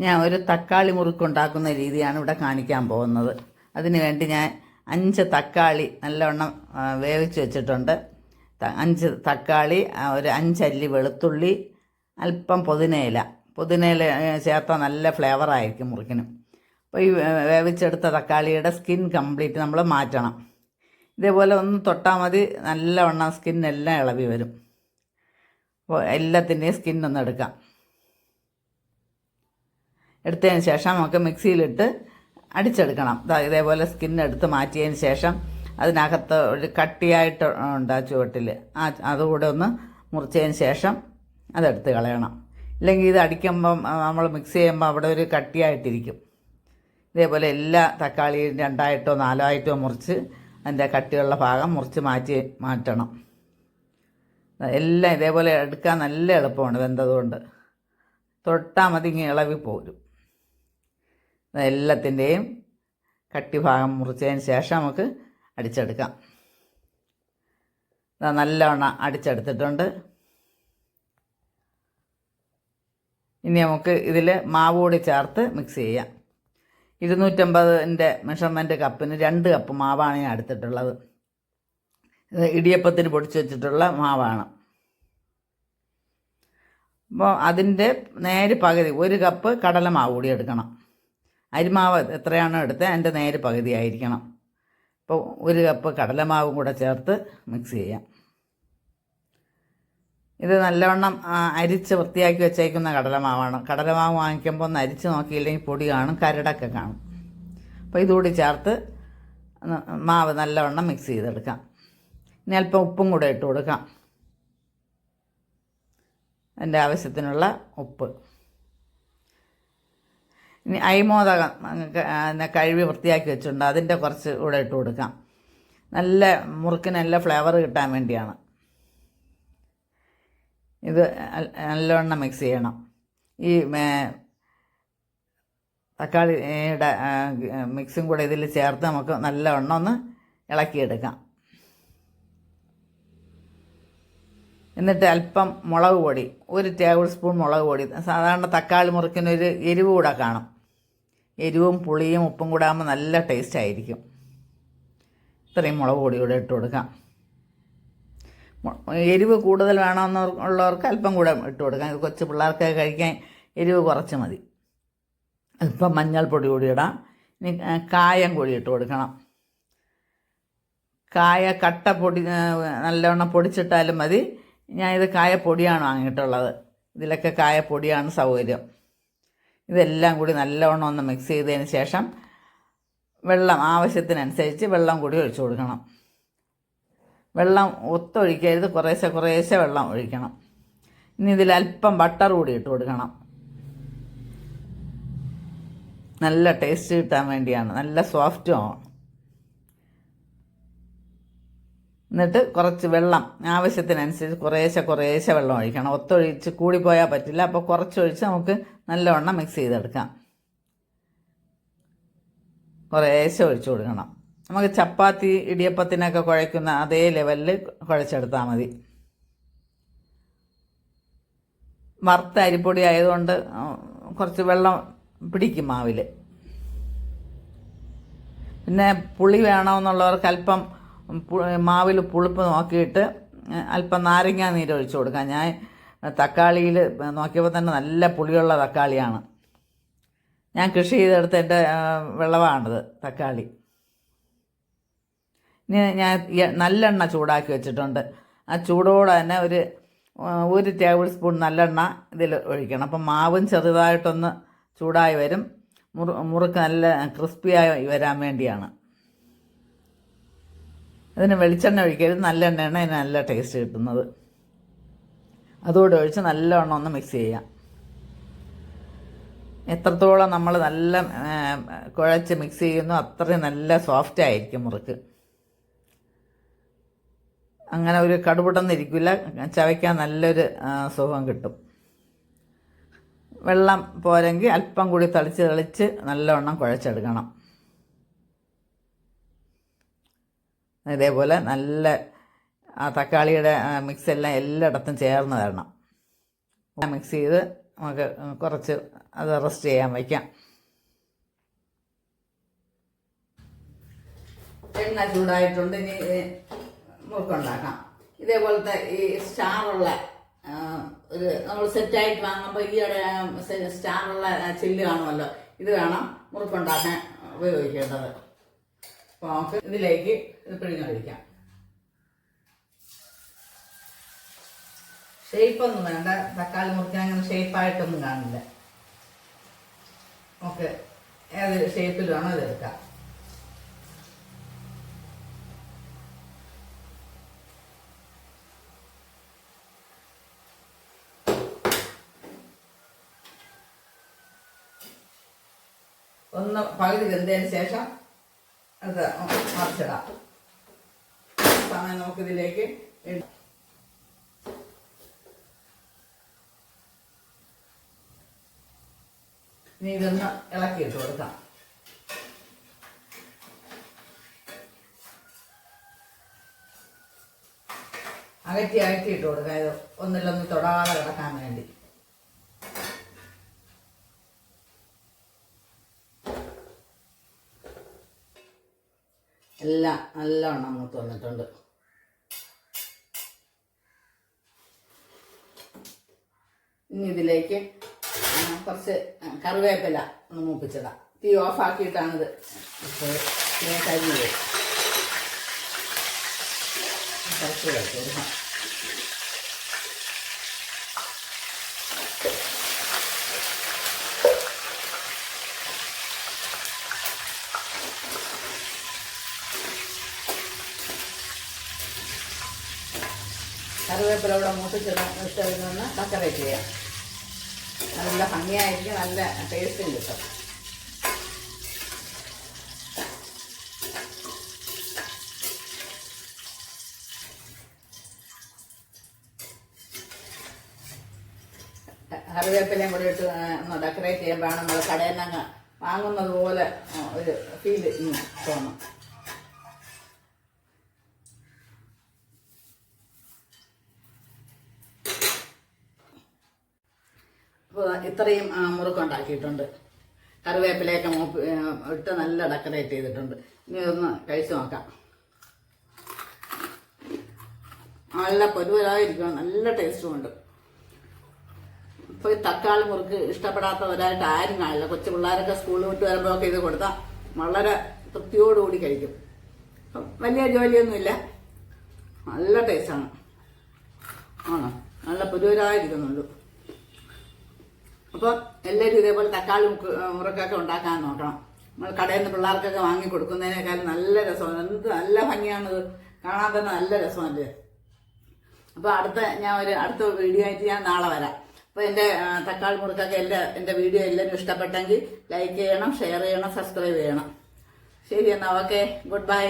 ഞാൻ ഒരു തക്കാളി മുറുക്കുണ്ടാക്കുന്ന രീതിയാണ് ഇവിടെ കാണിക്കാൻ പോകുന്നത്. അതിന് വേണ്ടി ഞാൻ അഞ്ച് തക്കാളി നല്ലവണ്ണം വേവിച്ച് വെച്ചിട്ടുണ്ട്. അഞ്ച് തക്കാളി ഒരു അഞ്ചല്ലി വെളുത്തുള്ളി അല്പം പുതിനയില. പുതിനയില ചേർത്താൽ നല്ല ഫ്ലേവറായിരിക്കും മുറുക്കിന്. അപ്പോൾ ഈ വേവിച്ചെടുത്ത തക്കാളിയുടെ സ്കിൻ കംപ്ലീറ്റ് നമ്മൾ മാറ്റണം. ഇതേപോലെ ഒന്ന് തൊട്ടാൽ മതി നല്ലവണ്ണം സ്കിന്നെല്ലാം ഇളവി വരും. അപ്പോൾ എല്ലാത്തിന്റെയും സ്കിന്നൊന്ന് എടുക്കാം. എടുത്തതിന് ശേഷം നമുക്ക് മിക്സിയിലിട്ട് അടിച്ചെടുക്കണം. ഇതേപോലെ സ്കിൻ എടുത്ത് മാറ്റിയതിന് ശേഷം അതിനകത്ത് ഒരു കട്ടിയായിട്ട് ഉണ്ട് ആ ചുവട്ടിൽ ആ അതുകൂടെ ഒന്ന് മുറിച്ചതിന് ശേഷം അതെടുത്ത് കളയണം. ഇല്ലെങ്കിൽ ഇത് അടിക്കുമ്പം നമ്മൾ മിക്സ് ചെയ്യുമ്പോൾ അവിടെ ഒരു കട്ടിയായിട്ടിരിക്കും. ഇതേപോലെ എല്ലാ തക്കാളിയും രണ്ടായിട്ടോ നാലോ ആയിട്ടോ മുറിച്ച് അതിന്റെ കട്ടിയുള്ള ഭാഗം മുറിച്ച് മാറ്റി മാറ്റണം. എല്ലാം ഇതേപോലെ എടുക്കാൻ നല്ല എളുപ്പമാണ് വെന്തതുകൊണ്ട്. തൊട്ടാൽ മതി ഇങ്ങനെ ഇളവി പോരും എല്ലാത്തിന്റെയും കട്ടി ഭാഗം മുറിച്ചതിന് ശേഷം നമുക്ക് അടിച്ചെടുക്കാം. നല്ലവണ്ണം അടിച്ചെടുത്തിട്ടുണ്ട്. ഇനി നമുക്ക് ഇതിൽ മാവ് കൂടി ചേർത്ത് മിക്സ് ചെയ്യാം. ഇരുന്നൂറ്റമ്പതിന്റെ മെഷർമെന്റ് കപ്പിന് രണ്ട് കപ്പ് മാവാണ് ഞാൻ എടുത്തിട്ടുള്ളത്. ഇത് ഇടിയപ്പത്തിന് പൊടിച്ച് വെച്ചിട്ടുള്ള മാവാണ്. അപ്പോൾ അതിന്റെ നേര് പകുതി ഒരു കപ്പ് കടല മാവ് കൂടി എടുക്കണം. അരിമാവ് എത്രയാണോ എടുത്തത് അതിന്റെ നേര് പകുതി ആയിരിക്കണം. അപ്പോൾ ഒരു കപ്പ് കടലമാവും കൂടെ ചേർത്ത് മിക്സ് ചെയ്യാം. ഇത് നല്ലവണ്ണം അരിച്ച് വൃത്തിയാക്കി വെച്ചേക്കുന്ന കടലമാവാണ്. കടലമാവ് വാങ്ങിക്കുമ്പോൾ ഒന്ന് അരിച്ച് നോക്കിയില്ലെങ്കിൽ പൊടി കാണും കരടൊക്കെ കാണും. അപ്പോൾ ഇതുകൂടി ചേർത്ത് മാവ് നല്ലവണ്ണം മിക്സ് ചെയ്തെടുക്കാം. ഇനി അല്പം ഉപ്പും കൂടെ ഇട്ട് കൊടുക്കാം. എന്റെ ആവശ്യത്തിനുള്ള ഉപ്പ്. ഇനി അയ്മോദകം കഴുകി വൃത്തിയാക്കി വെച്ചിട്ടുണ്ട്. അതിന്റെ കുറച്ച് കൂടെ ഇട്ട് കൊടുക്കാം. നല്ല മുറുക്കിന് നല്ല ഫ്ലേവർ കിട്ടാൻ വേണ്ടിയാണ്. ഇത് നല്ലവണ്ണം മിക്സ് ചെയ്യണം. ഈ തക്കാളിയുടെ മിക്സും കൂടെ ഇതിൽ ചേർത്ത് നമുക്ക് നല്ലവണ്ണം ഒന്ന് ഇളക്കിയെടുക്കാം. എന്നിട്ട് അല്പം മുളക് പൊടി ഒരു ടേബിൾ സ്പൂൺ മുളക് പൊടി. സാധാരണ തക്കാളി മുറിക്കുന്നൊരു എരിവ് കൂടെ കാണും. എരിവും പുളിയും ഉപ്പും കൂടാകുമ്പോൾ നല്ല ടേസ്റ്റ് ആയിരിക്കും. ഇത്രയും മുളക് പൊടി കൂടെ ഇട്ട് കൊടുക്കാം. എരിവ് കൂടുതൽ വേണമെന്ന് ഉള്ളവർക്ക് അല്പം കൂടെ ഇട്ട് കൊടുക്കാം. ഇത് കൊച്ചു പിള്ളേർക്ക് കഴിക്കാൻ എരിവ് കുറച്ച് മതി. അല്പം മഞ്ഞൾപ്പൊടി കൂടി ഇടാം. ഇനി കായം കൂടി ഇട്ട് കൊടുക്കണം. കായ കട്ട പൊടി നല്ലവണ്ണം പൊടിച്ചിട്ടാലും മതി. ഞാൻ ഇത് കായപ്പൊടിയാണ് വാങ്ങിയിട്ടുള്ളത്. ഇതിലൊക്കെ കായപ്പൊടിയാണ് സൗകര്യം. ഇതെല്ലാം കൂടി നല്ലവണ്ണം ഒന്ന് മിക്സ് ചെയ്തതിന് ശേഷം വെള്ളം ആവശ്യത്തിനനുസരിച്ച് വെള്ളം കൂടി ഒഴിച്ചു കൊടുക്കണം. വെള്ളം ഒത്തൊഴിക്കരുത് കുറേശ്ശെ കുറേശ്ശെ വെള്ളം ഒഴിക്കണം. ഇനി ഇതിൽ അല്പം ബട്ടർ കൂടി ഇട്ട് കൊടുക്കണം. നല്ല ടേസ്റ്റ് കിട്ടാൻ വേണ്ടിയാണ്. നല്ല സോഫ്റ്റും ആവും. എന്നിട്ട് കുറച്ച് വെള്ളം ആവശ്യത്തിനനുസരിച്ച് കുറേശ്ശെ കുറേശ്ശെ വെള്ളം ഒഴിക്കണം. ഒത്തൊഴിച്ച് കൂടിപ്പോയാൽ പറ്റില്ല. അപ്പോൾ കുറച്ചൊഴിച്ച് നമുക്ക് നല്ലവണ്ണം മിക്സ് ചെയ്തെടുക്കാം. കുറേശ്ശെ ഒഴിച്ചു കൊടുക്കണം. നമുക്ക് ചപ്പാത്തി ഇടിയപ്പത്തിനൊക്കെ കുഴയ്ക്കുന്ന അതേ ലെവലിൽ കുഴച്ചെടുത്താൽ മതി. വറുത്ത അരിപ്പൊടി ആയതുകൊണ്ട് കുറച്ച് വെള്ളം പിടിക്കും മാവിൽ പിന്നെ പുളി വേണമെന്നുള്ളവർക്ക് അല്പം മാവിൽ പുളിപ്പ് നോക്കിയിട്ട് അല്പം നാരങ്ങ നീര് ഒഴിച്ചു കൊടുക്കാം. ഞാൻ തക്കാളിയിൽ നോക്കിയപ്പോൾ തന്നെ നല്ല പുളിയുള്ള തക്കാളിയാണ്. ഞാൻ കൃഷി ചെയ്തെടുത്ത എന്റെ വിളവാണത് തക്കാളി. ഇനി ഞാൻ നല്ലെണ്ണ ചൂടാക്കി വെച്ചിട്ടുണ്ട്. ആ ചൂടോടെ തന്നെ ഒരു ഒരു ടേബിൾ സ്പൂൺ നല്ലെണ്ണ ഇതിൽ ഒഴിക്കണം. അപ്പം മാവും ചെറുതായിട്ടൊന്ന് ചൂടായി വരും. മുറു മുറുക്ക് നല്ല ക്രിസ്പിയായി വരാൻ വേണ്ടിയാണ്. അതിന് വെളിച്ചെണ്ണ ഒഴിക്കരുത്. നല്ല എണ്ണയാണ് അതിന് നല്ല ടേസ്റ്റ് കിട്ടുന്നത്. അതുകൂടെ ഒഴിച്ച് നല്ലവണ്ണം ഒന്ന് മിക്സ് ചെയ്യാം. എത്രത്തോളം നമ്മൾ നല്ല കുഴച്ച് മിക്സ് ചെയ്യുന്നു അത്രയും നല്ല സോഫ്റ്റ് ആയിരിക്കും മുറുക്ക്. അങ്ങനെ ഒരു കടുപിടന്നിരിക്കില്ല. ചവയ്ക്കാൻ നല്ലൊരു സുഖം കിട്ടും. വെള്ളം പോരെങ്കിൽ അല്പം കൂടി തളിച്ച് തളിച്ച് നല്ലവണ്ണം കുഴച്ചെടുക്കണം. ഇതേപോലെ നല്ല ആ തക്കാളിയുടെ മിക്സ് എല്ലാം എല്ലായിടത്തും ചേർന്ന് തരണം മിക്സ് ചെയ്ത് നമുക്ക് കുറച്ച് അത് റെസ്റ്റ് ചെയ്യാൻ വയ്ക്കാം. എണ്ണ ചൂടായിട്ടുണ്ട് ഇനി മുറുക്കുണ്ടാക്കാം. ഇതേപോലത്തെ ഈ സ്റ്റാറുള്ള ഒരു നമ്മൾ സെറ്റായിട്ട് വാങ്ങുമ്പോൾ ഈയിടെ സ്റ്റാറുള്ള ചില്ല് കാണുമല്ലോ ഇത് വേണം മുറുക്കുണ്ടാക്കാൻ ഉപയോഗിക്കേണ്ടത്. അപ്പോൾ നമുക്ക് ഇതിലേക്ക് ഇത് പിഴിഞ്ഞൊഴിക്കാം ഷേപ്പൊന്നും വേണ്ട. തക്കാളി മുറിക്കാൻ അങ്ങനെ ഷേപ്പായിട്ടൊന്നും കാണില്ല നമുക്ക് ഏത് ഷേപ്പിൽ വേണോ ഇതെടുക്കാം ഒന്ന് പകുതി വെന്തതിന് ശേഷം അത് മറിച്ചിടാം സമയം നമുക്കിതിലേക്ക് ഇനി ഇതൊന്ന് ഇളക്കിയിട്ട് കൊടുക്കാം. അകറ്റി അകറ്റിയിട്ട് കൊടുക്കാം. ഇത് ഒന്നിലൊന്ന് തൊടാതെ കിടക്കാൻ വേണ്ടി. എല്ലാം നല്ലവണ്ണം മൂത്ത് വന്നിട്ടുണ്ട്. ഇനി ഇതിലേക്ക് കുറച്ച് കറിവേപ്പില ഒന്ന് മൂപ്പിച്ചിടാം. തീ ഓഫാക്കിയിട്ടാണിത്. ഇപ്പോൾ കരിഞ്ഞത് കുറച്ച് വെച്ച് കൊടുക്കാം കറിവേപ്പില ഇവിടെ മൂപ്പിച്ചിടാൻ ഇഷ്ടമെന്ന് ഡെക്കറേറ്റ് ചെയ്യാം. നല്ല ഭംഗിയായിരിക്കും നല്ല ടേസ്റ്റും കിട്ടും. കറിവേപ്പിലയും കൂടി ഇട്ട് ഒന്ന് ഡെക്കറേറ്റ് ചെയ്യുമ്പോഴാണ് നമ്മൾ കടയിൽ നിന്ന് വാങ്ങുന്നത് പോലെ ഒരു ഫീൽ തോന്നും അപ്പോൾ ഇത്രയും മുറുക്കം മുറുക്കുണ്ടാക്കിയിട്ടുണ്ട് കറിവേപ്പിലയൊക്കെ മൂപ്പ് ഇട്ട് നല്ല ഡെക്കറേറ്റ് ചെയ്തിട്ടുണ്ട്. ഇനി ഒന്ന് കഴിച്ചു നോക്കാം. നല്ല പൊരുവരായിരിക്കും നല്ല ടേസ്റ്റും ഉണ്ട്. ഇപ്പോൾ ഈ തക്കാളി മുറുക്ക് ഇഷ്ടപ്പെടാത്തവരായിട്ട് ആരും കാണില്ല. കൊച്ചു പിള്ളേരൊക്കെ സ്കൂളിൽ വിട്ട് വരുമ്പോഴൊക്കെ ഇത് കൊടുത്താൽ വളരെ തൃപ്തിയോടുകൂടി കഴിക്കും. വലിയ ജോലിയൊന്നുമില്ല. നല്ല ടേസ്റ്റാണ്. ആണോ? നല്ല പുതുവരായിരിക്കുന്നുണ്ട് അപ്പോൾ എല്ലാവരും ഇതേപോലെ തക്കാളി മുറക്കൊക്കെ ഉണ്ടാക്കാൻ നോക്കണം. നമ്മൾ കടയിൽ നിന്ന് പിള്ളേർക്കൊക്കെ വാങ്ങി കൊടുക്കുന്നതിനേക്കാളും നല്ല രസമാണ്. എന്ത് നല്ല ഭംഗിയാണ് കാണാൻ തന്നെ നല്ല രസമല്ലേ? അപ്പോൾ അടുത്ത ഞാൻ ഒരു അടുത്ത വീഡിയോ ആയിട്ട് ഞാൻ നാളെ വരാം. അപ്പോൾ എന്റെ തക്കാളി മുറുക്കൊക്കെ എന്റെ എന്റെ വീഡിയോ എല്ലാവരും ഇഷ്ടപ്പെട്ടെങ്കിൽ ലൈക്ക് ചെയ്യണം ഷെയർ ചെയ്യണം സബ്സ്ക്രൈബ് ചെയ്യണം. ശരി എന്നാൽ ഓക്കെ ഗുഡ് ബൈ